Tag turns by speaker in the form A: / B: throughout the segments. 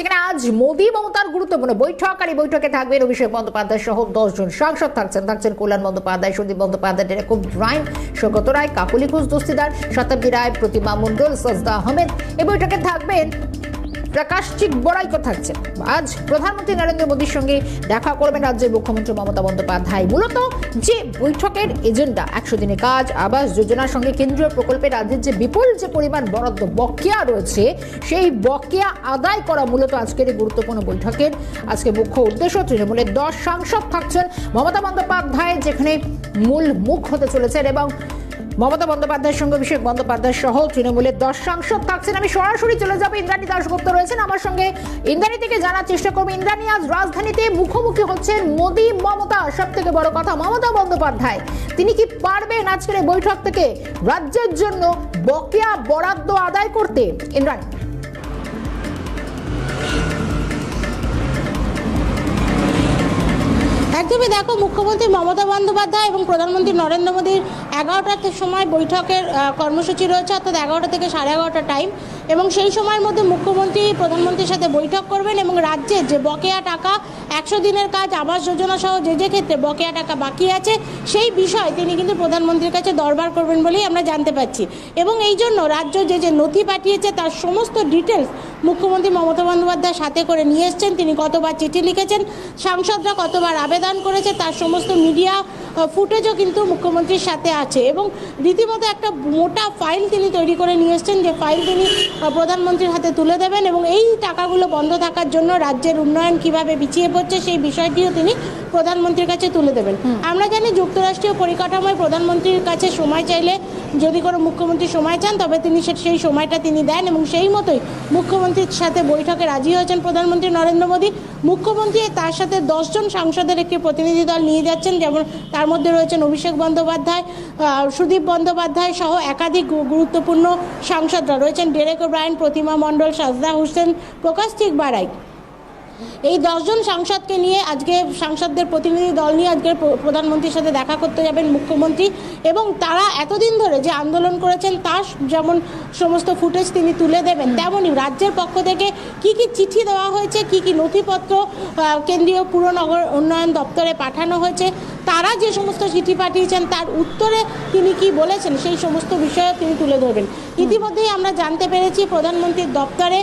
A: সেখানে আজ মোদী মমতার গুরুত্বপূর্ণ বৈঠক আর এই বৈঠকে থাকবেন অভিষেক বন্দ্যোপাধ্যায় সহ দশজন সাংসদ থাকছেন। থাকছেন কল্যাণ বন্দ্যোপাধ্যায় সন্দীপ বন্দ্যোপাধ্যায় ডেরেকুব রায় সৌগত রায়, কাকুলি ঘোষ দস্তিদার, শতাব্দী রায়, প্রতিমা মন্ডল সজদা আহমেদ। এই বৈঠকে থাকবেন প্রকাশ চিক বড়াইকো থাকছেন আজ প্রধানমন্ত্রী নরেন্দ্র মোদীর সঙ্গে দেখা করবেন রাজ্যের মুখ্যমন্ত্রী মমতা বন্দ্যোপাধ্যায়। মূলত যে বৈঠকের এজেন্ডা, একশো দিনে কাজ, আবাস যোজনার সঙ্গে কেন্দ্রীয় প্রকল্পে রাজ্যের যে বিপুল যে পরিমাণ বরাদ্দ বকেয়া রয়েছে, সেই বকেয়া আদায় করা মূলত আজকের এই গুরুত্বপূর্ণ বৈঠকের আজকে মুখ্য উদ্দেশ্য। তৃণমূলের দশ সাংসদ থাকছেন মমতা বন্দ্যোপাধ্যায়, যেখানে মূল মুখ হতে চলেছেন এবং মমতা বন্দ্যোপাধ্যায়ের সঙ্গে অভিষেক বন্দ্যোপাধ্যায় সহ তৃণমূলের দশ সাংসদ থাকছেন। আমি সরাসরি চলে যাব। ইন্দ্রাণী দাশগুপ্ত রয়েছেন আমার সঙ্গে। ইন্দ্রাণী থেকে জানার চেষ্টা করব। ইন্দ্রাণী, আজ রাজধানীতে মুখোমুখি হচ্ছেন মোদী মমতা সব থেকে বড় কথা। মমতা বন্দ্যোপাধ্যায়, তিনি কি পারবেন আজকের বৈঠক থেকে? রাজ্যের জন্য বকেয়া বরাদ্দ আদায় করতে? ইন্দ্রাণী।
B: একদমই দেখো, মুখ্যমন্ত্রী মমতা বন্দ্যোপাধ্যায় এবং প্রধানমন্ত্রী নরেন্দ্র মোদীর এগারোটার সময় বৈঠকের কর্মসূচি রয়েছে, অর্থাৎ এগারোটা থেকে সাড়ে এগারোটা টাইম এবং সেই সময়ের মধ্যে মুখ্যমন্ত্রী, প্রধানমন্ত্রীর সাথে বৈঠক করবেন এবং রাজ্যের যে বকেয়া টাকা, একশো দিনের কাজ, আবাস যোজনা সহ যে যে ক্ষেত্রে বকেয়া টাকা বাকি আছে, সেই বিষয় তিনি কিন্তু প্রধানমন্ত্রীর কাছে দরবার করবেন বলেই আমরা জানতে পাচ্ছি। এবং এই জন্য রাজ্য যে যে নথি পাঠিয়েছে, তার সমস্ত ডিটেলস মুখ্যমন্ত্রী মমতা বন্দ্যোপাধ্যায় সাথে করে নিয়ে এসছেন। তিনি কতবার চিঠি লিখেছেন, সাংসদরা কতবার আবেদন করেছে, তার সমস্ত মিডিয়া ফুটেজও কিন্তু মুখ্যমন্ত্রীর সাথে আছে। এবং রীতিমতো একটা মোটা ফাইল তিনি তৈরি করে নিয়ে এসছেন যে ফাইল তিনি প্রধানমন্ত্রীর হাতে তুলে দেবেন এবং এই টাকাগুলো বন্ধ থাকার জন্য রাজ্যের উন্নয়ন কীভাবে পিছিয়ে পড়ছে সেই বিষয়টিও তিনি প্রধানমন্ত্রীর কাছে তুলে দেবেন। আমরা জানি যুক্তরাষ্ট্রীয় পরিকাঠামোয় প্রধানমন্ত্রীর কাছে সময় চাইলে যদি কোনো মুখ্যমন্ত্রী সময় চান তবে তিনি সেই সময়টা তিনি দেন এবং সেই মতোই মুখ্যমন্ত্রীর সাথে বৈঠকে রাজি হয়েছেন প্রধানমন্ত্রী নরেন্দ্র মোদী। মুখ্যমন্ত্রী তার সাথে দশজন সাংসদের একটি প্রতিনিধি দল নিয়ে যাচ্ছেন, যেমন তার মধ্যে রয়েছেন অভিষেক বন্দ্যোপাধ্যায় সুদীপ বন্দ্যোপাধ্যায় সহ একাধিক গুরুত্বপূর্ণ সাংসদরা। রয়েছেন ডেরেক ব্রায়ন প্রতিমা মণ্ডল সাজদা হোসেন, প্রকাশ ঠিক বারাই এই দশজন সাংসদকে নিয়ে আজকে সাংসদদের প্রতিনিধি দল নিয়ে আজকে প্রধানমন্ত্রীর সাথে দেখা করতে যাবেন মুখ্যমন্ত্রী। এবং তারা এতদিন ধরে যে আন্দোলন করেছেন, তার যেমন সমস্ত ফুটেজ তিনি তুলে দেবেন, তেমনই রাজ্যের পক্ষ থেকে কি কি চিঠি দেওয়া হয়েছে, কি কি নথিপত্র কেন্দ্রীয় পুরনগর উন্নয়ন দপ্তরে পাঠানো হয়েছে তারা যে সমস্ত চিঠি পাঠিয়েছেন, তার উত্তরে তিনি কি বলেছেন, সেই সমস্ত বিষয়ে তিনি তুলে ধরবেন। ইতিমধ্যেই আমরা জানতে পেরেছি প্রধানমন্ত্রীর দপ্তরে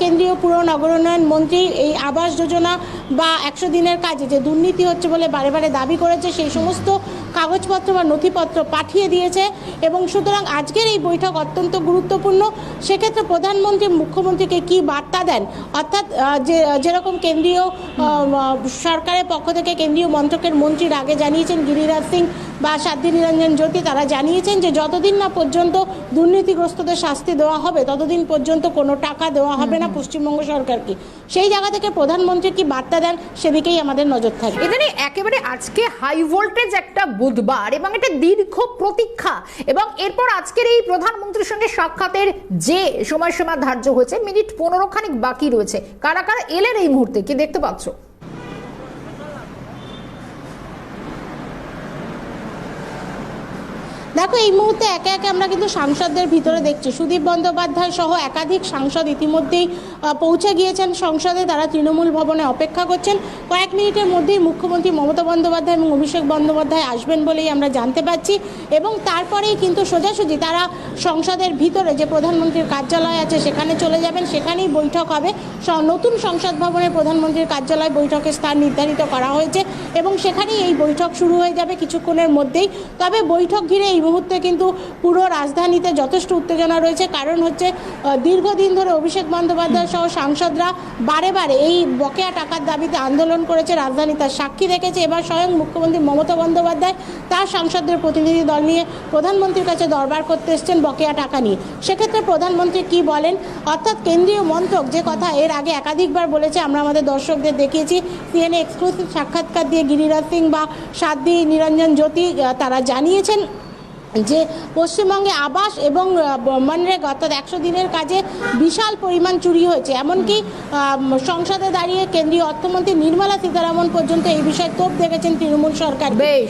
B: কেন্দ্রীয় পুর নগরোন্নয়ন মন্ত্রী এই আবাস যোজনা বা একশো দিনের কাজে যে দুর্নীতি হচ্ছে বলে বারে বারে দাবি করেছে, সেই সমস্ত কাগজপত্র বা নথিপত্র পাঠিয়ে দিয়েছে এবং সুতরাং আজকের এই বৈঠক অত্যন্ত গুরুত্বপূর্ণ। সেক্ষেত্রে প্রধানমন্ত্রী, মুখ্যমন্ত্রীকে কি বার্তা দেন? অর্থাৎ যে, যেরকম কেন্দ্রীয় সরকারের পক্ষ থেকে কেন্দ্রীয় মন্ত্রকের মন্ত্রীর আগে জানিয়েছেন গিরিরাজ সিং বা সাধ্বী নিরঞ্জন জ্যোতি তারা জানিয়েছেন যে যতদিন না পর্যন্ত দুর্নীতিগ্রস্তদের শাস্তি দেওয়া হবে, ততদিন পর্যন্ত কোনো টাকা দেওয়া হবে না পশ্চিমবঙ্গ সরকারকে। সেই জায়গা থেকে প্রধানমন্ত্রী কি বার্তা দেন? সেদিকেই আমাদের নজর থাকে।
A: এখানে একেবারে আজকে হাই ভোল্টেজ একটা বুধবার এবং এটা দীর্ঘ প্রতীক্ষা এবং এরপর আজকের এই প্রধানমন্ত্রীর সঙ্গে সাক্ষাতের যে সময়সীমা ধার্য হয়েছে, মিনিট পনেরো খানিক বাকি রয়েছে। কারা কারা এলেন এই মুহূর্তে, কি দেখতে পাচ্ছ?
B: দেখো, এই মুহূর্তে একে একে আমরা কিন্তু সাংসদদের ভিতরে দেখছি। সুদীপ বন্দ্যোপাধ্যায় সহ একাধিক সাংসদ ইতিমধ্যেই পৌঁছে গিয়েছেন সংসদে। তারা তৃণমূল ভবনে অপেক্ষা করছেন। কয়েক মিনিটের মধ্যেই মুখ্যমন্ত্রী মমতা বন্দ্যোপাধ্যায় এবং অভিষেক বন্দ্যোপাধ্যায় আসবেন বলেই আমরা জানতে পারছি এবং তারপরেই কিন্তু সোজাসুজি তারা সংসদের ভিতরে যে প্রধানমন্ত্রীর কার্যালয় আছে, সেখানে চলে যাবেন। সেখানেই বৈঠক হবে। নতুন সংসদ ভবনে প্রধানমন্ত্রীর কার্যালয় বৈঠকের স্থান নির্ধারিত করা হয়েছে এবং সেখানেই এই বৈঠক শুরু হয়ে যাবে কিছুক্ষণের মধ্যেই। তবে বৈঠক ঘিরে এই মুহূর্তে কিন্তু পুরো রাজধানীতে যথেষ্ট উত্তেজনা রয়েছে। কারণ হচ্ছে দীর্ঘদিন ধরে অভিষেক বন্দ্যোপাধ্যায় সহ সাংসদরা বারে বারে এই বকেয়া টাকার দাবিতে আন্দোলন করেছে রাজধানী। তার সাক্ষী রেখেছে এবার স্বয়ং মুখ্যমন্ত্রী মমতা বন্দ্যোপাধ্যায়। তার সাংসদদের প্রতিনিধি দল নিয়ে প্রধানমন্ত্রীর কাছে দরবার করতে এসছেন বকেয়া টাকা নিয়ে। সেক্ষেত্রে প্রধানমন্ত্রী কি বলেন? অর্থাৎ কেন্দ্রীয় মন্ত্রক যে কথা এর আগে একাধিকবার বলেছে, আমরা আমাদের দর্শকদের দেখিয়েছি। সিএনএ এক্সক্লুসিভ সাক্ষাৎকার দিয়ে গিরিরাজ সিং বা সাধ্বী নিরঞ্জন জ্যোতি তারা জানিয়েছেন যে পশ্চিমবঙ্গে আবাস এবং মনরেগা অর্থাৎ একশো দিনের কাজে বিশাল পরিমাণ চুরি হয়েছে। এমনকি সংসদে দাঁড়িয়ে কেন্দ্রীয় অর্থমন্ত্রী নির্মলা সীতারামন পর্যন্ত এই বিষয়ে তোপ দেখেছেন তৃণমূল সরকার।
A: বেশ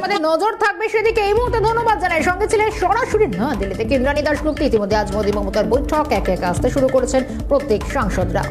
A: আমাদের নজর থাকবে সেদিকে। এই মুহূর্তে ধন্যবাদ জানাই। সঙ্গে ছিলেন সরাসরি না দিল্লি থেকে ইন্দ্রাণী দাসগুপ্ত ইতিমধ্যে আজ মোদী মমতার বৈঠক একে একে আসতে শুরু করেছেন প্রত্যেক সাংসদরা।